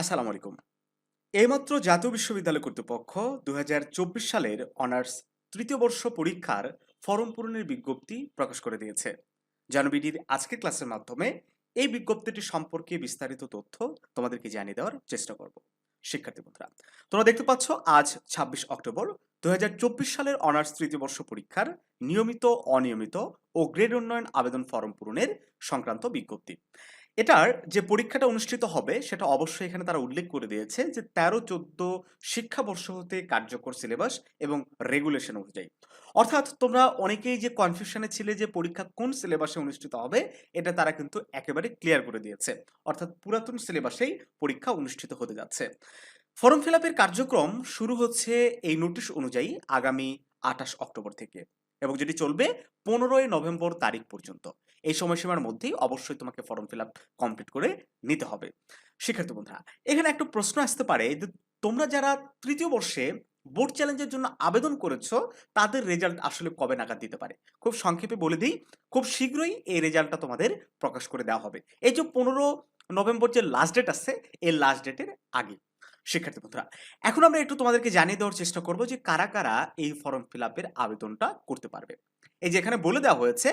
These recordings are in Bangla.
আসসালামু আলাইকুম। এইমাত্র জাতীয় বিশ্ববিদ্যালয় কর্তৃপক্ষ দুহাজার চব্বিশ সালের অনার্স তৃতীয় বর্ষ পরীক্ষার ফরম পূরণের বিজ্ঞপ্তি প্রকাশ করে দিয়েছে। জানবিডির আজকের ক্লাসের মাধ্যমে এই বিজ্ঞপ্তিটি সম্পর্কে বিস্তারিত তথ্য তোমাদেরকে জানিয়ে দেওয়ার চেষ্টা করব। শিক্ষার্থী বন্ধুরা, তোমরা দেখতে পাচ্ছ, আজ ছাব্বিশ অক্টোবর দুই হাজার চব্বিশ সালের অনার্স তৃতীয় বর্ষ পরীক্ষার নিয়মিত, অনিয়মিত ও গ্রেড উন্নয়ন আবেদন ফরম পূরণের সংক্রান্ত বিজ্ঞপ্তি। এটার যে পরীক্ষাটা অনুষ্ঠিত হবে, সেটা অবশ্যই এখানে তারা উল্লেখ করে দিয়েছে যে তেরো, চোদ্দ শিক্ষাবর্ষ হতে কার্যকর সিলেবাস এবং রেগুলেশন অনুযায়ী। অর্থাৎ তোমরা অনেকেই যে কনফিউশনে ছিলে যে পরীক্ষা কোন সিলেবাসে অনুষ্ঠিত হবে, এটা তারা কিন্তু একেবারে ক্লিয়ার করে দিয়েছে। অর্থাৎ পুরাতন সিলেবাসেই পরীক্ষা অনুষ্ঠিত হতে যাচ্ছে। ফর্ম ফিল কার্যক্রম শুরু হচ্ছে এই নোটিশ অনুযায়ী আগামী আঠাশ অক্টোবর থেকে। এবং যেটি চলবে পনেরোই নভেম্বর তারিখ পর্যন্ত। এই সময়সীমার মধ্যেই অবশ্যই তোমাকে ফর্ম ফিল আপ কমপ্লিট করে নিতে হবে। শিক্ষার্থী বন্ধুরা, এখানে একটা প্রশ্ন আসতে পারে যে তোমরা যারা তৃতীয় বর্ষে বোর্ড চ্যালেঞ্জের জন্য আবেদন করেছ, তাদের রেজাল্ট আসলে কবে নাগাদ দিতে পারে? খুব সংক্ষেপে বলে দিই, খুব শীঘ্রই এই রেজাল্টটা তোমাদের প্রকাশ করে দেওয়া হবে। এই যে পনেরো নভেম্বর যে লাস্ট ডেট আছে, এই লাস্ট ডেটের আগে। শিক্ষার্থী বন্ধুরা, এখন আমরা একটু তোমাদেরকে জানিয়ে দেওয়ার চেষ্টা করব যে কারা কারা এই ফর্ম ফিল আপের আবেদনটা করতে পারবে। এই যে এখানে বলে দেওয়া হয়েছে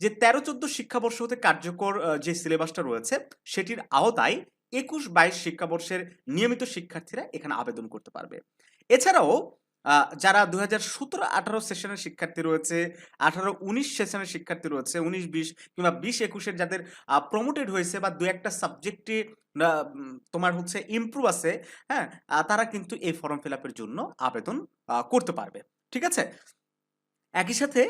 যে তেরো চোদ্দ শিক্ষাবর্ষ হতে কার্যকর যে সিলেবাসটা রয়েছে, সেটির আওতায় একুশ বাইশ শিক্ষাবর্ষের নিয়মিত শিক্ষার্থীরা এখানে আবেদন করতে পারবে। এছাড়াও যারা দু হাজার সতেরো আঠারো সেশনের শিক্ষার্থী রয়েছে, আঠারো উনিশ সেশনের শিক্ষার্থী রয়েছে, উনিশ, বিশ কিংবা বিশ একুশের যাদের প্রমোটেড হয়েছে বা দু একটা সাবজেক্টে তোমার হচ্ছে ইমপ্রুভ আছে হ্যাঁ তারা কিন্তু এই ফর্ম ফিল আপের জন্য আবেদন করতে পারবে, ঠিক আছে? একই সাথে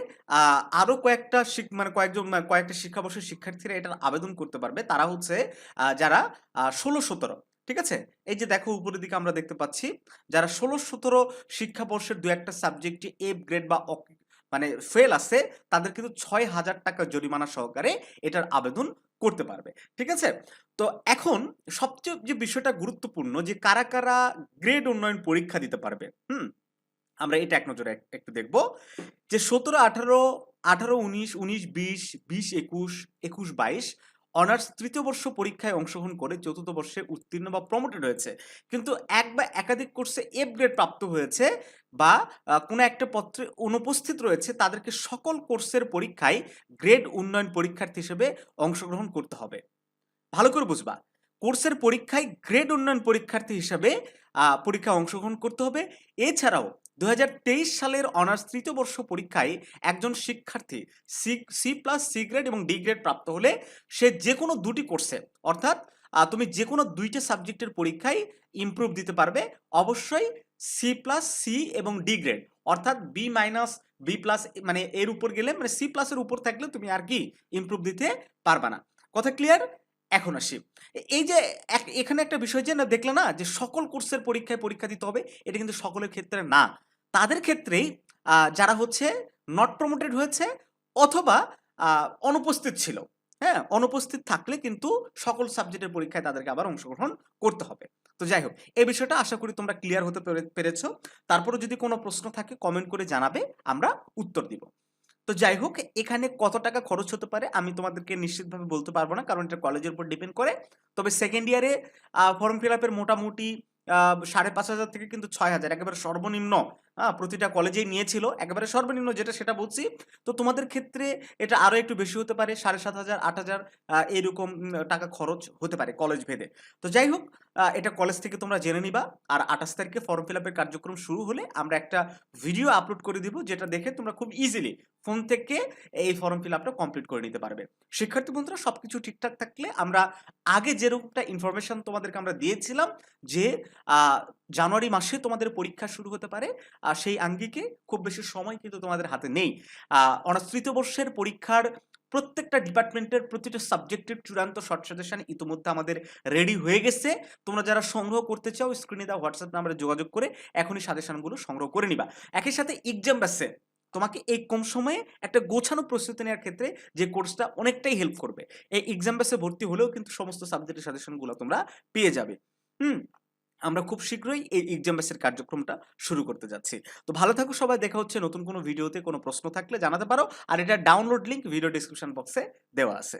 আরও কয়েকটা মানে কয়েকজন মানে কয়েকটা শিক্ষাবর্ষের শিক্ষার্থীরা এটার আবেদন করতে পারবে, তারা হচ্ছে যারা ষোলো সতেরো ঠিক আছে? এই যে দেখো উপরের দিকে আমরা দেখতে পাচ্ছি, যারা ষোলো সতেরো শিক্ষাবর্ষের দু একটা সাবজেক্টে এফ গ্রেড বা মানে ফেল আছে, তাদের কিন্তু ছয় হাজার টাকা জরিমানা সহকারে এটার আবেদন করতে পারবে। ঠিক আছে? তো এখন সবচেয়ে যে বিষয়টা গুরুত্বপূর্ণ যে কারা কারা গ্রেড উন্নয়ন পরীক্ষা দিতে পারবে, হুম? আমরা এটা এক নজরে একটু দেখব। যে সতেরো, আঠারো আঠারো, উনিশ উনিশ, বিশ বিশ, একুশ একুশ, বাইশ অনার্স তৃতীয় বর্ষ পরীক্ষায় অংশগ্রহণ করে চতুর্থ বর্ষে উত্তীর্ণ বা প্রমোটেড হয়েছে। কিন্তু এক বা একাধিক কোর্সে এফ গ্রেড প্রাপ্ত হয়েছে বা কোনো একটা পত্রে অনুপস্থিত রয়েছে, তাদেরকে সকল কোর্সের পরীক্ষায় গ্রেড উন্নয়ন পরীক্ষার্থী হিসেবে অংশগ্রহণ করতে হবে। ভালো করে বুঝবা। কোর্সের পরীক্ষায় গ্রেড উন্নয়ন পরীক্ষার্থী হিসাবে পরীক্ষায় অংশগ্রহণ করতে হবে। এছাড়াও দু হাজার তেইশ সালের অনার্স তৃতীয় বর্ষ পরীক্ষায় একজন শিক্ষার্থী C C plus, C grade এবং ডি গ্রেড প্রাপ্ত হলে সে যে কোনো দুটি কোর্সে, অর্থাৎ তুমি যে কোনো দুইটা সাবজেক্টের পরীক্ষায় ইমপ্রুভ দিতে পারবে, অবশ্যই সি প্লাস, সি এবং ডি গ্রেড। অর্থাৎ বি মাইনাস, বি প্লাস মানে এর উপর গেলে মানে সি প্লাসের উপর থাকলে তুমি আর কি ইমপ্রুভ দিতে পারবা না। কথা ক্লিয়ার এখন আসি। এই যে এখানে একটা বিষয় যে দেখলে না, যে সকল কোর্সের পরীক্ষায় পরীক্ষা দিতে হবে, এটা কিন্তু সকলের ক্ষেত্রে না। তাদের ক্ষেত্রেই যারা হচ্ছে নট প্রমোটেড হয়েছে অথবা অনুপস্থিত ছিল। হ্যাঁ অনুপস্থিত থাকলে কিন্তু সকল সাবজেক্টের পরীক্ষায় তাদেরকে আবার অংশগ্রহণ করতে হবে। তো যাই হোক এই বিষয়টা আশা করি তোমরা ক্লিয়ার হতে পেরে- পেরেছ। তারপরে যদি কোনো প্রশ্ন থাকে কমেন্ট করে জানাবে, আমরা উত্তর দিব। তো যাই হোক, এখানে কত টাকা খরচ হতে পারে আমি তোমাদেরকে নিশ্চিতভাবে বলতে পারব না, কারণ এটা কলেজের উপর ডিপেন্ড করে। তবে সেকেন্ড ইয়ারে ফর্ম ফিল আপের মোটামুটি সাড়ে পাঁচ হাজার থেকে কিন্তু ছয় হাজার, একেবারে সর্বনিম্ন হ্যাঁ প্রতিটা কলেজেই নিয়েছিল। একেবারে সর্বনিম্ন যেটা সেটা বলছি। তো তোমাদের ক্ষেত্রে এটা আরও একটু বেশি হতে পারে, সাড়ে সাত হাজার, আট হাজার এরকম টাকা খরচ হতে পারে কলেজ ভেদে। তো যাই হোক এটা কলেজ থেকে তোমরা জেনে নিবা। আর আঠাশ তারিখে ফর্ম ফিল আপের কার্যক্রম শুরু হলে আমরা একটা ভিডিও আপলোড করে দিব, যেটা দেখে তোমরা খুব ইজিলি ফোন থেকে এই ফর্ম ফিল আপটা কমপ্লিট করে নিতে পারবে। শিক্ষার্থী বন্ধুরা সব কিছু ঠিকঠাক থাকলে আমরা আগে যেরকমটা ইনফরমেশন তোমাদেরকে আমরা দিয়েছিলাম যে জানুয়ারি মাসে তোমাদের পরীক্ষা শুরু হতে পারে সেই আঙ্গিকে খুব বেশি সময় কিন্তু তোমাদের হাতে নেই। অনার্স তৃতীয় বর্ষের পরীক্ষার প্রত্যেকটা ডিপার্টমেন্টের প্রতিটা সাবজেক্টের চূড়ান্ত শর্ট সাজেশন ইতিমধ্যে আমাদের রেডি হয়ে গেছে। তোমরা যারা সংগ্রহ করতে চাও, স্ক্রিনে দেওয়া হোয়াটসঅ্যাপ নাম্বারে যোগাযোগ করে এখনই সাজেশনগুলো সংগ্রহ করে নিবা। একই সাথে এক্সাম ব্যাসে তোমাকে এই কম সময়ে একটা গোছানো প্রস্তুতি নেওয়ার ক্ষেত্রে যে কোর্সটা অনেকটাই হেল্প করবে। এই এক্সাম ব্যাসে ভর্তি হলেও কিন্তু সমস্ত সাবজেক্টের সাজেশনগুলো তোমরা পেয়ে যাবে। হুম? আমরা খুব শীঘ্রই এই এক্সাম বেসের কার্যক্রমটা শুরু করতে যাচ্ছি। তো ভালো থাকো সবাই, দেখা হচ্ছে নতুন কোনো ভিডিওতে কোনো প্রশ্ন থাকলে জানাতে পারো। আর এটা ডাউনলোড লিঙ্ক ভিডিও ডিসক্রিপশন বক্সে দেওয়া আছে।